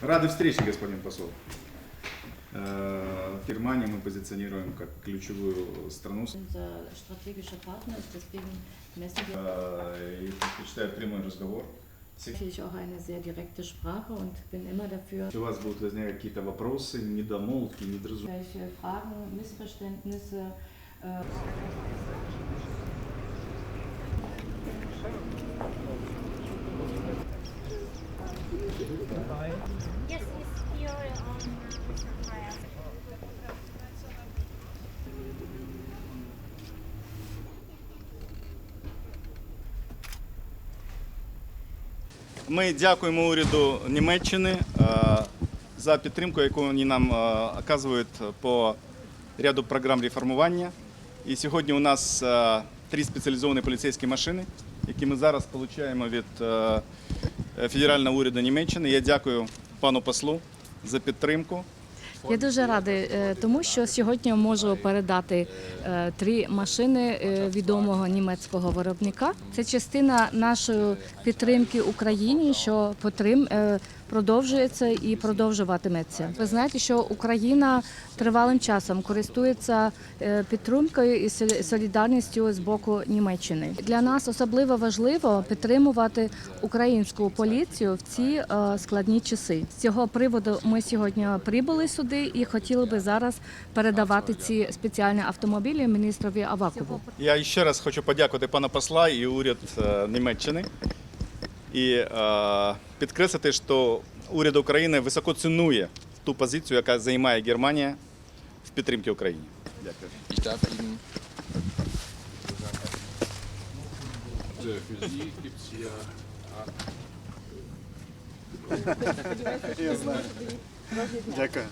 Рады встрече, господин посол. Э, Германию мы позиционируем как ключевую страну. Э, И предпочитаю прямой разговор. natürlich auch eine sehr direkte Sprache und bin immer dafür, Если у вас будут возникать какие-то вопросы, недомолвки, недоразумения, welche Fragen, Missverständnisse äh, Ми дякуємо уряду Німеччини е, за підтримку, яку вони нам е, оказують по ряду програм реформування. І сьогодні у нас е, три спеціалізовані поліцейські машини, які ми зараз отримуємо від федерального уряду Німеччини. Я дякую пану послу за підтримку. Я дуже рада, е, тому що сьогодні можу передати е, три машини е, відомого німецького виробника. Це частина нашої підтримки Україні, що потрим продовжується і продовжуватиметься. Ви знаєте, що Україна тривалим часом користується підтримкою і солі- солідарністю з боку Німеччини. Для нас особливо важливо підтримувати українську поліцію в ці складні часи. З цього приводу ми сьогодні прибули сюди і хотіли би зараз передавати ці спеціальні автомобілі міністрові Авакову. Я ще раз хочу подякувати пана посла і уряд е, Німеччини і е, підкреслити, що уряд України високо цінує ту позицію, яка займає Германія в підтримці України. Дякую. Für Sie gibt es hier Дякую.